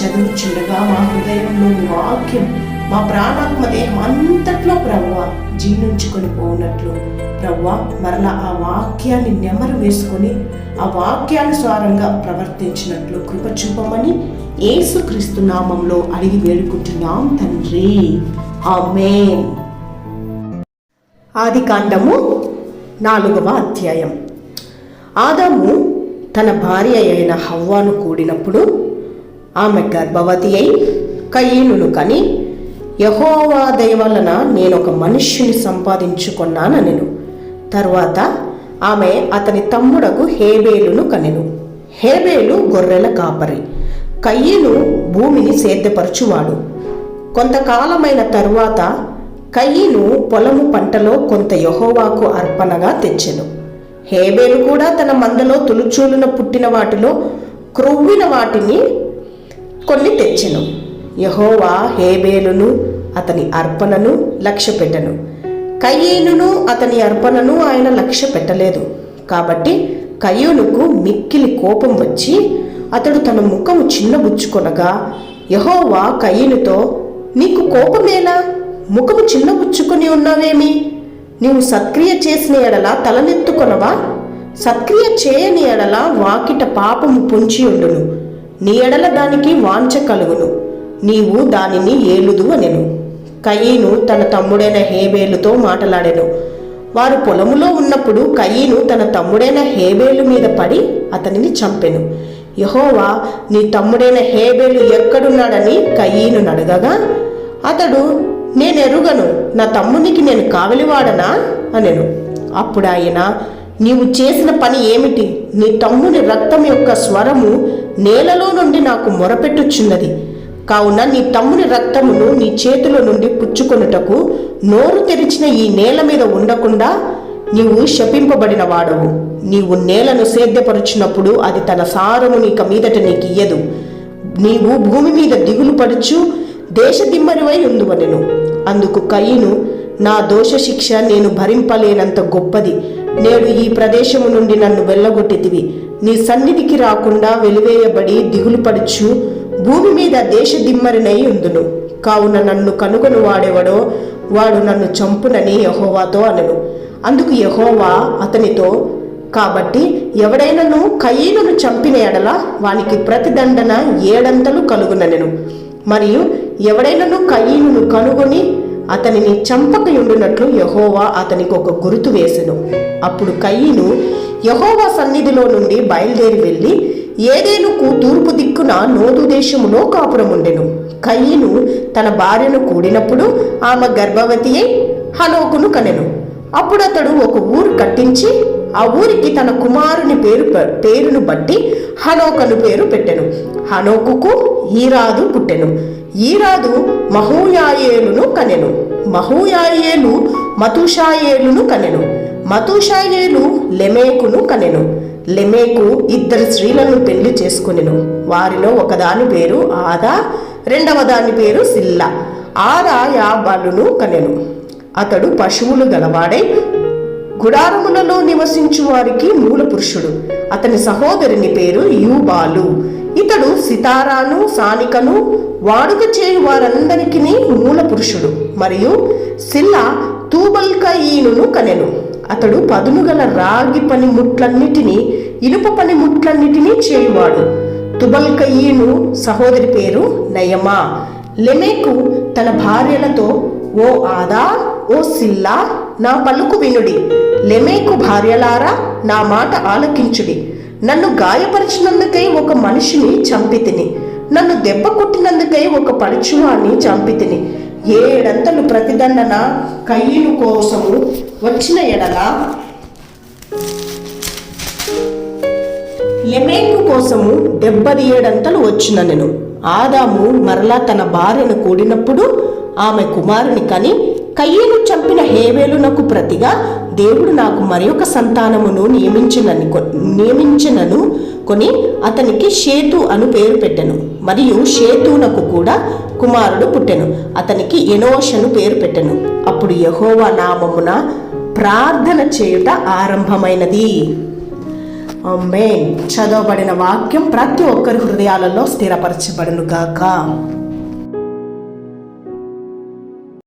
చదువుచుండగా మా హృదయంలో వాక్యం మా ప్రాణాత్మ దేహం అంతట్లో ప్రవ్వ జీర్ణించుకొని పోనట్లు ప్రవ్వ మరలా ఆ వాక్యాన్ని నెమరు వేసుకొని ఆ వాక్యానుసారంగా ప్రవర్తించినట్లు కృప చూపమని యేసుక్రీస్తు నామంలో అడిగి వేడుకుంటున్నాం తండ్రి. ఆమేన్. ఆది కాండము నాలుగవ అధ్యాయం. ఆదాము తన భార్య అయిన హవ్వాను కూడినప్పుడు ఆమె గర్భవతి అయి కయీనును కని యహోవా దయవలన నేను ఒక మనుష్యుని సంపాదించుకున్నానెను తరువాత ఆమె అతని తమ్ముడకు హేబేలును కనెను. హేబేలు గొర్రెల కాపరి. కయ్యను భూమిని సేద్యపరచువాడు. కొంతకాలమైన తరువాత కయ్యను పొలము పంటలో కొంత యహోవాకు అర్పణగా తెచ్చెను. హేబేలు కూడా తన మందలో తులుచూలున పుట్టిన వాటిలో క్రొవ్విన వాటిని కొన్ని తెచ్చెను. యహోవా హేబేలును అతని అర్పణను లక్ష్య పెట్టను కయ్యేనును అతని అర్పణను ఆయన లక్ష్య పెట్టలేదు కాబట్టి కయ్యూనుకు మిక్కిలి కోపం వచ్చి అతడు తన ముఖము చిన్నబుచ్చుకొనగా యహోవా కయ్యనుతో నీకు కోపమేలా? ముఖము చిన్నబుచ్చుకొని ఉన్నావేమి? నీవు సత్క్రియ చేసిన ఎడల తలనెత్తుకొనవా? సత్క్రియ చేయని ఎడల వాకిట పాపము పొంచి ఉండును నీ ఎడల దానికి వాంఛ కలుగును. నీవు దానిని ఏలుదు అనెను. కయీను తన తమ్ముడైన హేబేలుతో మాటలాడెను. వారు పొలములో ఉన్నప్పుడు కయీను తన తమ్ముడైన హేబేలు మీద పడి అతనిని చంపెను. యహోవా నీ తమ్ముడైన హేబేలు ఎక్కడున్నాడని కయీను అడగగా అతడు నేనెరుగను నా తమ్మునికి నేను కావలివాడనా? అనెను. అప్పుడు ఆయన నీవు చేసిన పని ఏమిటి? నీ తమ్ముని రక్తం యొక్క స్వరము నేలలో నుండి నాకు మొరపెట్టుచున్నది. కావున నీ తమ్ముని రక్తమును నీ చేతుల నుండి పుచ్చుకొనుటకు నోరు తెరిచిన ఈ నేల మీద ఉండకుండా నీవు శపింపబడిన వాడవు నీవు నేలను సేద్యపరుచినప్పుడు అది తన సారము నీక మీదట నీకు ఇయ్యదు. నీవు భూమి మీద దిగులు పడుచు దేశదిమ్మరివై ఉందువనెను అందుకు కయ్యను నా దోష శిక్ష నేను భరింపలేనంత గొప్పది. నేడు ఈ ప్రదేశము నుండి నన్ను వెళ్ళగొట్టితివి. నీ సన్నిధికి రాకుండా వెలివేయబడి దిగులుపడుచు భూమి మీద దేశ దిమ్మరినై ఉందును. కావున నన్ను కనుగొను వాడెవడో వాడు నన్ను చంపునని యహోవాతో అనను. అందుకు యహోవా అతనితో కాబట్టి ఎవడైనను కయీనును చంపిన ఎడల వానికి ప్రతిదండన ఏడంతలు కలుగుననెను. మరియు ఎవడైనను కయీనును కనుగొని అతనిని చంపకయుండునట్లు యహోవా అతనికి ఒక గుర్తు వేసెను. అప్పుడు కయ్యను యహోవా సన్నిధిలో నుండి బయలుదేరి వెళ్ళి ఏదేనుకు తూర్పు దిక్కున నోదు దేశములో కాపురముండెను. కయ్యను తన భార్యను కూడినప్పుడు ఆమె గర్భవతి అయి హనోకును కనెను. అప్పుడు అతడు ఒక ఊరు కట్టించి ఆ ఊరికి తన కుమారుని పేరు పేరును బట్టి హనోకను పేరు పెట్టెను. హనోకుకు ఈరాదు పుట్టెను. ఈరాదు మహూయాయేలును కనెను. మహూయాయేలు మతుషాయేలును కనెను. మతుషాయేలు లెమేకును కనెను. లెమేకు ఇద్దరు స్త్రీలను పెళ్ళి చేసుకునెను. వారిలో ఒకదాని పేరు ఆదా రెండవ దాని పేరు సిల్ల. ఆదా యాబాలును కనెను. అతడు పశువులు గలవాడై గుడారములలో నివసించు వారికి మూల పురుషుడు. అతని సహోదరుని పేరు యూబాలు. ఇతడు సితారాను సానికను వాడుక చేయు వారందరికీ మూల పురుషుడు. మరియు సిల్ల తూబల్కయీనును కనెను. అతడు పదునుగల రాగి పని ముట్లన్నిటినీ ఇనుప పని ముట్లన్నిటినీ చేయువాడు తుబల్కయీను సహోదరి పేరు నయమా. లెమేకు తన భార్యలతో ఓ ఆదా ఓ సిల్లా నా పలుకు వినుడి. లెమేకు భార్యలారా నా మాట ఆలకించుడి. నన్ను గాయపరిచినందుకై ఒక మనిషిని చంపితిని. నన్ను దెబ్బ కొట్టినందుకై ఒక పడుచువాణ్ణి చంపితిని. ఏడంతలు ప్రతిదండన కయ్యను కోసము వచ్చిన ఎడల లెమేకు కోసము డెబ్బది ఏడంతలు వచ్చిన నేను. ఆదాము మరలా తన భార్యను కూడినప్పుడు ఆమె కుమారుని కని కయ్యేను చంపిన హేవేలునకు ప్రతిగా దేవుడు నాకు మరి ఒక సంతానమును నియమించినని నియమించినను కొని అతనికి షేతు అను పేరు పెట్టెను. మరియు షేతునకు కూడా కుమారుడు పుట్టెను. అతనికి ఎనోషను పేరు పెట్టెను. అప్పుడు యహోవా నామమున ప్రార్థన చేయుట ఆరంభమైనది. ఆమేన్. చదవబడిన వాక్యం ప్రతి ఒక్కరి హృదయాలలో స్థిరపరచబడును గాక.